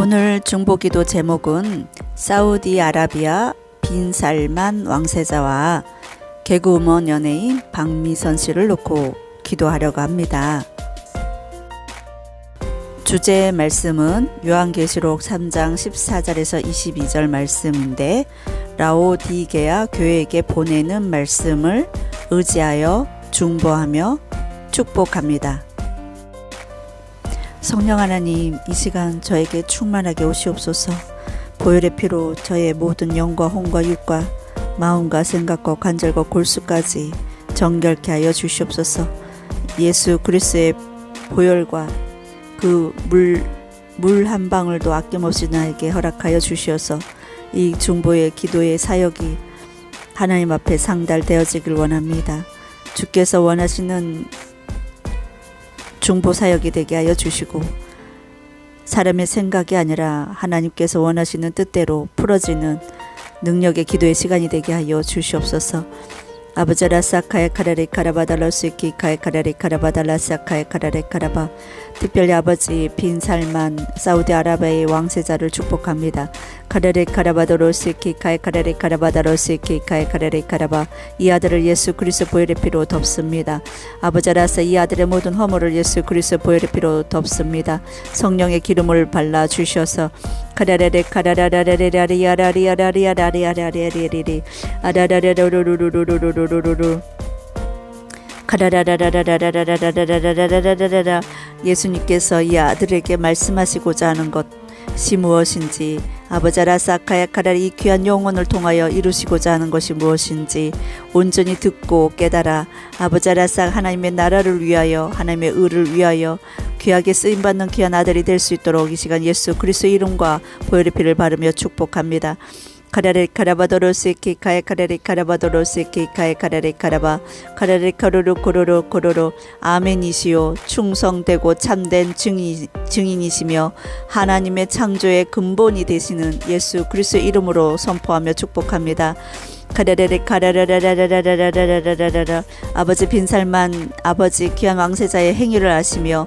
오늘 중보기도 제목은 사우디아라비아 빈살만 왕세자와 개그우먼 연예인 박미선 씨를 놓고 기도하려고 합니다. 주제 말씀은 요한계시록 3장 14절에서 22절 말씀인데 라오디게아 교회에게 보내는 말씀을 의지하여 중보하며 축복합니다. 성령 하나님, 이 시간 저에게 충만하게 오시옵소서. 보혈의 피로 저의 모든 영과 혼과 육과 마음과 생각과 관절과 골수까지 정결케 하여 주시옵소서. 예수 그리스도의 보혈과 그 물 물 한 방울도 아낌없이 나에게 허락하여 주시어서 이 중보의 기도의 사역이 하나님 앞에 상달되어지길 원합니다. 주께서 원하시는 중보사역이 되게 하여 주시고 사람의 생각이 아니라 하나님께서 원하시는 뜻대로 풀어지는 능력의 기도의 시간이 되게 하여 주시옵소서. 아버지라 사카에 카라리 카라바달라 스키 카에 카라리 카라바달라 사카에 카라리 카라바 특별히 아버지 빈 살만 사우디아라비아의 왕세자를 축복합니다. 카레레 카라바도로스키 카에 카레레 카라바다로스키 카에 카레레 카라바 이 아들을 예수 그리스도 보혈의 피로 덮습니다. 아버지라서 이 아들의 모든 허물을 예수 그리스도 보혈의 피로 덮습니다. 성령의 기름을 발라 주셔서 카라레레 카라라라레레라리아라리아라리아라리아라리아리 아라라라라루루루루루루루루 카라라라라라라라라라라라라라라라라 예수님께서 이 아들에게 말씀하시고자 하는 것이 무엇인지 아버지라 사카야카라리 이 귀한 영혼을 통하여 이루시고자 하는 것이 무엇인지 온전히 듣고 깨달아 아버지라 사 하나님의 나라를 위하여 하나님의 의를 위하여 귀하게 쓰임받는 귀한 아들이 될 수 있도록 이 시간 예수 그리스도 이름과 보혈의 피를 바르며 축복합니다. 카라레카라바 도로스키 카에 카라레카라바 도로스키 카에 카라레카라바 카라레카로로 고로로 고로로. 아멘이시요 충성되고 참된 증인, 증인이시며 하나님의 창조의 근본이 되시는 예수 그리스도 이름으로 선포하며 축복합니다. 카라레레 카라라라라라라라라라라 아버지 빈살만 아버지 귀한 왕세자의 행위를 아시며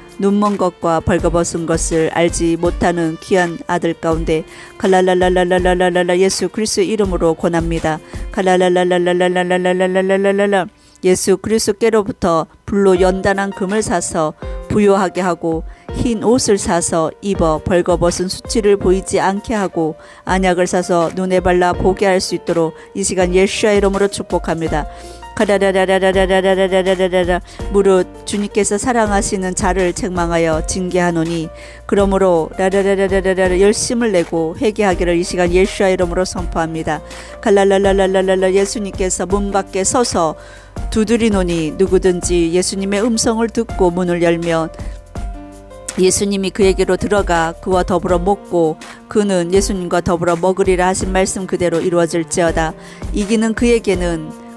눈먼 것과 벌거벗은 것을 알지 못하는 귀한 아들 가운데 갈라라라라라라라라 예수 그리스도 이름으로 권합니다. 갈라라라라라라라라라라라라 예수 그리스도께로부터 불로 연단한 금을 사서 부유하게 하고 흰 옷을 사서 입어 벌거벗은 수치를 보이지 않게 하고 안약을 사서 눈에 발라 보게 할 수 있도록 이 시간 예수의 이름으로 축복합니다. 가라라라라라라라라라라 무릇 주님께서 사랑하시는 자를 책망하여 징계하노니 그러므로 라라라라라라라 열심을 내고 회개하기를 이 시간 예수의 이름으로 선포합니다. 갈라라라라라라 예수님께서 문 밖에 서서 두드리노니 누구든지 예수님의 음성을 듣고 문을 열면 예수님이 그에게로 들어가 그와 더불어 먹고 그는 예수님과 더불어 먹으리라 하신 말씀 그대로 이루어질지어다 이기는 그에게는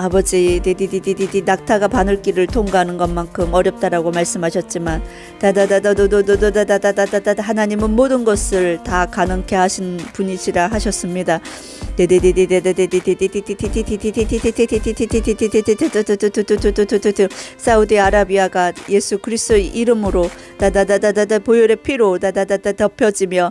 아버지 디디디디디 낙타가 바늘길을 통과하는 것만큼 어렵다라고 말씀하셨지만 다다다다도도도도다다다다다 하나님은 모든 것을 다 가능케 하신 분이시라 하셨습니다. 사우디아라비아가 예수 그리스도의 이름으로 다다다다다 보혈의 피로 다다다다 덮여지며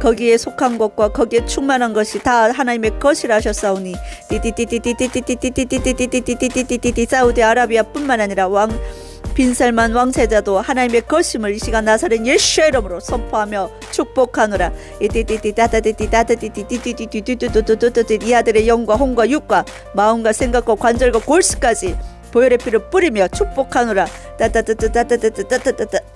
거기에 속한 것과 거기에 충만한 것이 다 하나님의 것이라 하셨사오니 사우디아라비아뿐만 아니라 왕 빈살만 왕세자도 하나님의 것임을 이 시간 나사렛 예수의 이름으로 선포하며 축복하노라 이 아들의 영과 혼과 육과 마음과 생각과 관절과 골수까지 보혈의 피를 뿌리며 축복하노라 따따따따따따따따따따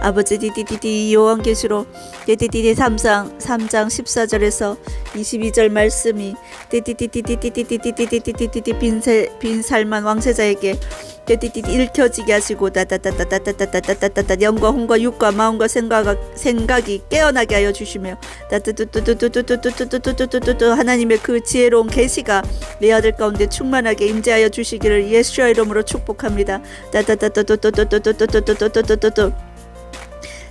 아버지 요한계시록 삼장 3장 14절에서 22절 말씀이 빈살만 왕세자에게 띠띠 일켜지게 하시고 따따따따따따따따따따 영과 홍과 육과 마음과 생각 생각이 깨어나게 하여 주시며 따뚜뚜뚜뚜뚜뚜뚜뚜뚜뚜뚜뚜뚜뚜 하나님의 그 지혜로운 계시가 내 아들 가운데 충만하게 임재하여 주시기를 예수의 이름으로 축복합니다. 따따따따따따따따따따따따따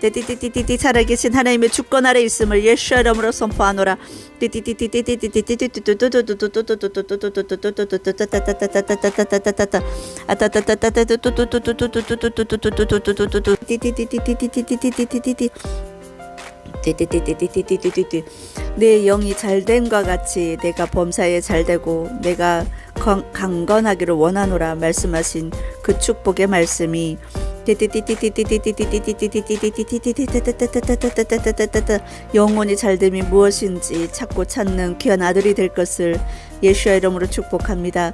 띠띠띠띠띠 살아계신 하나님의 주권 아래 있음을 예수 이름으로 선포하노라. 내 영이 잘된과 같이 내가 범사에 잘되고 내가 강건하기를 원하노라 말씀하신 그 축복의 말씀이 영혼이 잘됨이 무엇인지 찾고 찾는 귀한 아들이 될 것을 예수의 이름으로 축복합니다.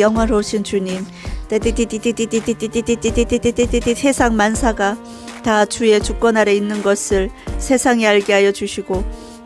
영화로우신 주님, 세상 만사가 다 주의 주권 아래 있는 것을 세상에 알게 하여 주시고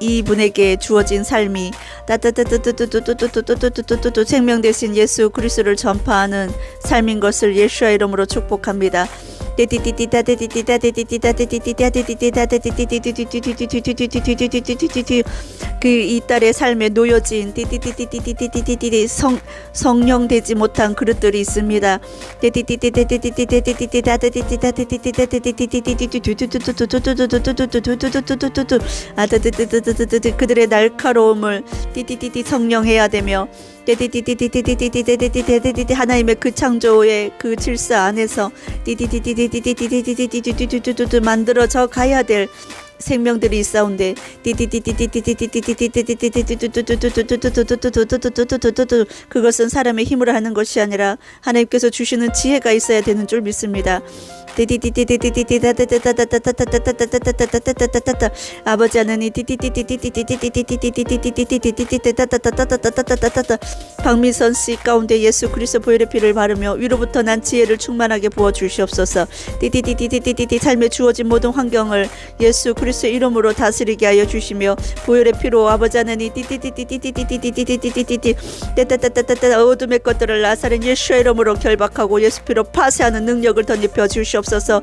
이분에게 주어진 삶이 따따따따따따따따따따따따 생명 대신 예수 그리스도를 전파하는 삶인 것을 예수의 이름으로 축복합니다. 그이 딸의 삶에 놓여진 성, 성령 되지 못한 그릇들이 있습니다. 아, 드드드드드 그들의 날카로움을 띠띠띠띠 성령해야 되며 띠띠띠띠띠띠띠띠띠띠 하나님의 그 창조의 그 질서 안에서 띠띠띠띠띠띠띠띠띠띠띠 만들어져 가야 될 생명들이 싸운데 그것은 사람의 힘으로 하는 것이 아니라 하나님께서 주시는 지혜가 있어야 되는 줄 믿습니다. 아버지 하나님 박민선 씨 가운데 예수 그리스도 보혈의 피를 바르며 위로부터 난 지혜를 충만하게 부어 주시옵소서. 삶에 주어진 모든 환경을 예수 그 그리스의 이름으로 다스리게 하여 주시며 보혈의 피로 아버지 하나님 어둠의 것들을 나사렛 예수의 이름으로 결박하고, 예수 피로 파쇄하는 능력을 덧입혀 주시옵소서.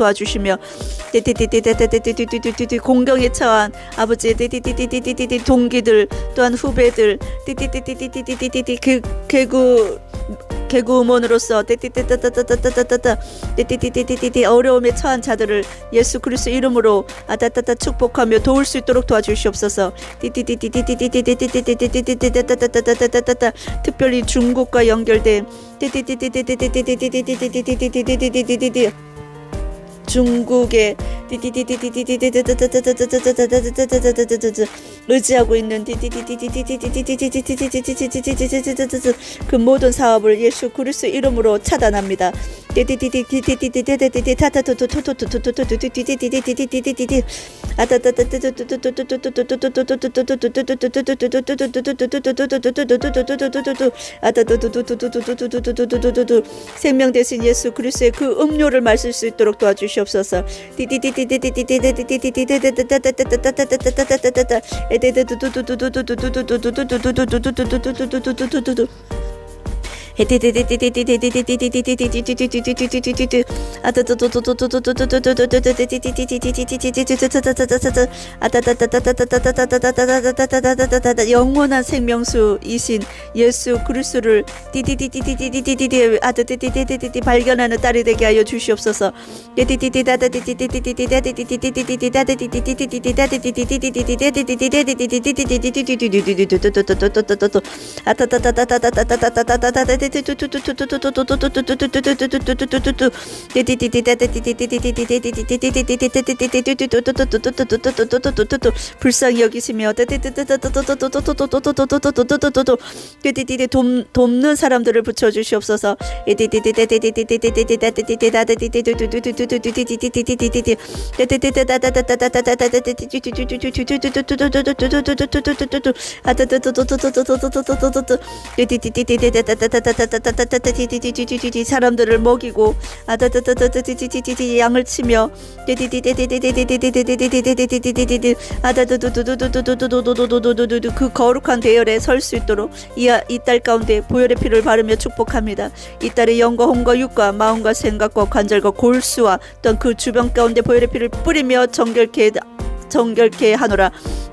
도와주시며 띠띠띠띠띠띠띠띠띠띠 공경에 처한 아버지의 띠띠띠띠띠띠 동기들 또한 후배들 띠띠띠띠띠띠띠띠 그 개구 개구 음원으로서 띠띠띠따따따따따따 띠띠띠띠띠 어려움에 처한 자들을 예수 그리스도 이름으로 아따따따 축복하며 도울 수 있도록 도와주시옵소서. 띠띠띠띠띠띠띠띠띠띠띠띠따따따따따 특별히 중국과 연결된 띠띠띠띠띠띠띠띠띠띠띠띠띠띠띠 중국에 의지하고 있는 그 모든 사업을 예수 그리스도 이름으로 차단합니다. 생명 대신 예수 그리스의 그 음료를 마실 수 있도록 도와주시옵소서. 영원한 생명수이신 예수 그리스도를 발견하는 딸이 되게 하여 주시옵소서. 불쌍히 여기시며 돕, 돕는 사람들을 붙여주시옵소서 아따따따따따따띠띠띠띠띠띠 사람들을 먹이고 아따따따따따띠띠띠띠 양을 치며 띠띠띠띠띠띠띠띠띠띠띠띠띠띠띠 아따두두두두두두두두두두두두두두 그 거룩한 대열에 설 수 있도록 이딸 가운데 보혈의 피를 바르며 축복합니다. 이 딸의 영과 혼과 육과 마음과 생각과 관절과 골수와 또그 주변 가운데 보혈의 피를 뿌리며 정결케 정결케 하노라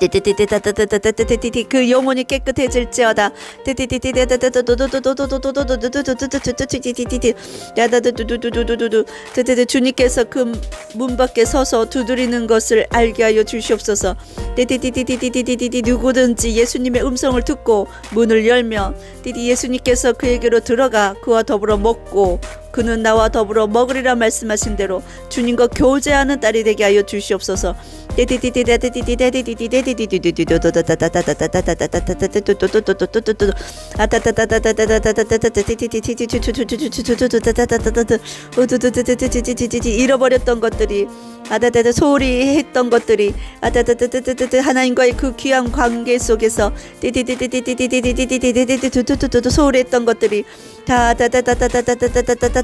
띠띠띠띠따따따따따띠띠 그 영혼이 깨끗해질지어다 주님께서 그 문 밖에 서서 두드리는 것을 알게 하여 주시옵소서. 띠띠띠띠띠띠띠띠 누구든지 예수님의 음성을 듣고 문을 열면 띠띠 예수님께서 그에게로 들어가 그와 더불어 먹고 그는 나와 더불어 먹으리라 말씀하신 대로 주님과 교제하는 딸이 되게 하여 주시옵소서. 잃어버렸던 것들이 아다다다 소홀히 했던 것들이 아다다다 하나님과의 그 귀한 관계 속에서 띠띠띠띠띠띠띠띠띠띠띠띠띠띠 소홀히 했던 것들이 다다다다다다다다다다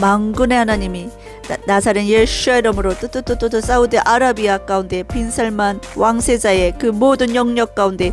망군의 하나님이 나, 사렛 예수의 이름으로 따따따따 사우디 아라비아 가운데 빈살만 왕세자의 그 모든 영역 가운데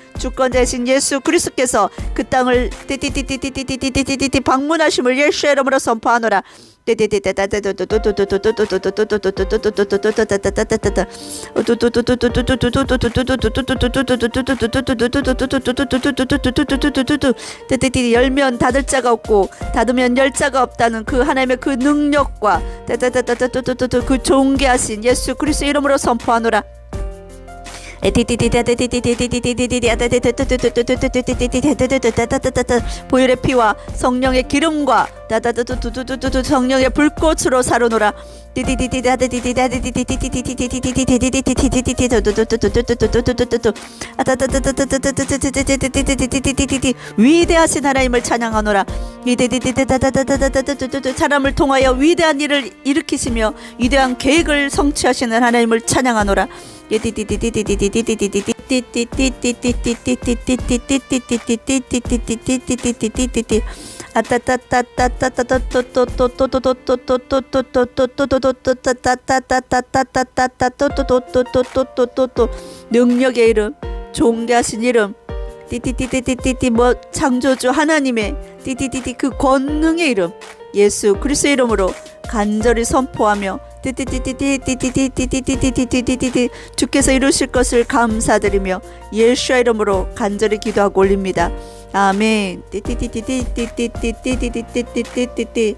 주권자이신 예수 그리스도께서 그 땅을 방문하심을 예수의 이름으로 선포하노라. 열면 닫을 자가 없고 닫으면 열 자가 없다는 그 하나님의 그 능력과 그 좋은 하신 예수 그리스도 이름으로 선포하노라 보혈의 피와 성령의 기름과 성령의 불꽃으로 사르노라. 위대하신 하나님을 찬양하노라 사람을 통하여 위대한 일을 일으키시며 위대한 계획을 성취하시는 하나님을 찬양하노라 능력의 이름 존귀하신 이름 띠띠띠띠띠띠 뭐 창조주 하나님의 띠띠띠띠 그 권능의 이름 예수 그리스도 이름으로 간절히 선포하며 띠띠띠띠띠띠띠띠띠띠띠띠띠띠띠 주께서 이루실 것을 감사드리며 예수의 이름으로 간절히 기도하고 올립니다. 아멘. 띠띠띠띠띠띠띠띠띠띠띠띠띠